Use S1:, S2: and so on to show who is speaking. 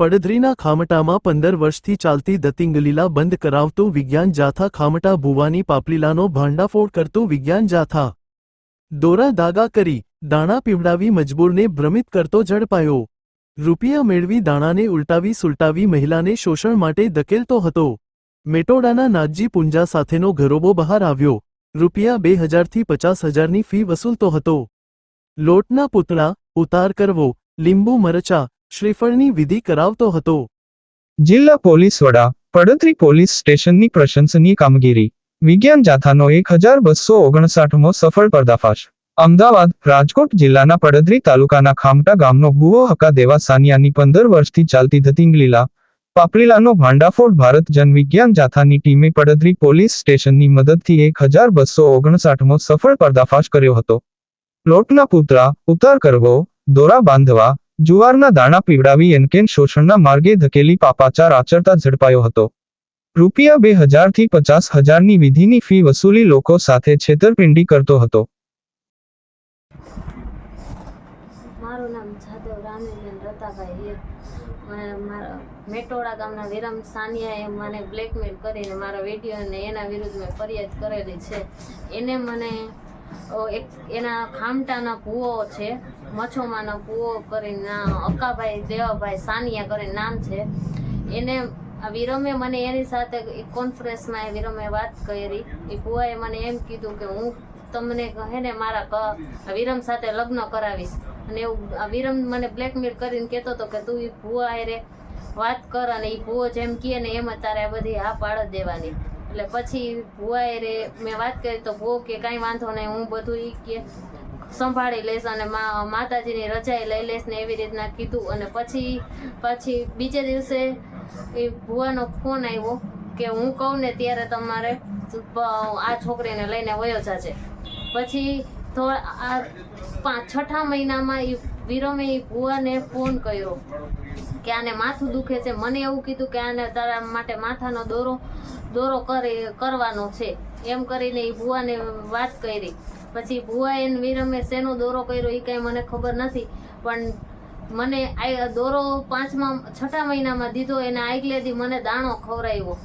S1: પડધરીના ખામટામાં પંદર વર્ષથી ચાલતી દતિંગલીલા બંધ કરાવતું વિજ્ઞાન જાથા ખામટા ભુવાની પાપલીલાનો ભાંડાફોડ કરતું વિજ્ઞાન જાથા. દોરા દાગા કરી, દાણા પીવડાવી મજબૂરને ભ્રમિત કરતો ઝડપાયો. રૂપિયા મેળવી દાણાને ઉલટાવી સુલટાવી મહિલાને શોષણ માટે ધકેલતો હતો. મેટોડાના નાગજી પુંજા સાથેનો ઘરોબો બહાર આવ્યો. રૂપિયા બે હજારથી પચાસ હજારની ફી વસૂલતો હતો. લોટના પૂતળા, ઉતાર કરવો, લીંબુ મરચા શ્રીફળની વિધિ કરાવતો હતો.
S2: જિલ્લા પોલીસ વડા, પડતરી પોલીસ સ્ટેશનની પ્રશંસનીય કામગીરી. વિજ્ઞાન જાથાનો એક હજાર બસો ઓગણસાઠમો સફળ પર્દાફાશ. અમદાવાદ, રાજકોટ જિલ્લાના પડદરી તાલુકાના ખામટા ગામનો ભુવો હકા દેવા સાનિયાની પંદર વર્ષથી ચાલતી ધતિંગલીલા પાપલીલાનો ભાંડાફોડ ભારત જન વિજ્ઞાન જાથાની ટીમે પડદરી પોલીસ સ્ટેશનની મદદથી એક હજાર બસો ઓગણસાઠમો સફળ પર્દાફાશ કર્યો હતો. લોટના પુતરા ઉતાર કરવો, દોરા બાંધવા જુવારના દાણા પીવડાવી એનકેન શોષણના માર્ગે ધકેલી પાપાચાર આચરતા ઝડપાયો હતો. રૂપિયા બે હજારથી પચાસ હજારની વિધિની ફી વસૂલી લોકો સાથે છેતરપિંડી કરતો હતો.
S3: મારું નામ મેટોડા ગામના વિરમ સાનિયાએ મને બ્લેકમેલ કરીને મારા વીડિયો એના વિરુદ્ધ મેં ફરિયાદ કરેલી છે. એને મને એક એના ખામટાના ભૂવો છે, મચ્છોમાનો ભૂવો કરીને અક્કાભાઈ, દેવાભાઈ સાનિયા કરીને નામ છે. એને વિરમે મને એની સાથે કોન્ફરન્સમાં વિરમે વાત કરી. એ ભુવાએ મને એમ કીધું કે હું તમને કહે ને મારા વિરમ સાથે લગ્ન કરાવીશ. અને એવું, આ વિરમ મને બ્લેકમેલ કરીને કહેતો હતો કે તું એ ભૂવા હારે વાત કર અને એ ભૂવો જેમ કહે ને એમ તારે આ બધી હા પાડ દેવાની. એટલે પછી ભુવાએ રે, મેં વાત કરી તો ભુવો કે કાંઈ વાંધો નહીં, હું બધું એ કે સંભાળી લઈશ અને માતાજીની રજાએ લઈ લઈશ ને એવી રીતના કીધું. અને પછી પછી બીજે દિવસે એ ભુવાનો ફોન આવ્યો કે હું કહું ને ત્યારે તમારે આ છોકરીને લઈને વયો જાજે. પછી તો આ પાંચ છઠ્ઠા મહિનામાં એ વિરમે એ ભુવાને ફોન કર્યો. કે આને માથું દુખે છે. મને એવું કીધું કે આને તારા માટે માથાનો દોરો દોરો કરી, કરવાનો છે. એમ કરીને એ ભુવાને વાત કરી. પછી ભુવા એને વિરમે શેનો દોરો કર્યો એ કાંઈ મને ખબર નથી. પણ મને આ દોરો પાંચમા, છઠ્ઠા મહિનામાં દીધો, એને આગલેથી મને દાણો ખવડાવ્યો.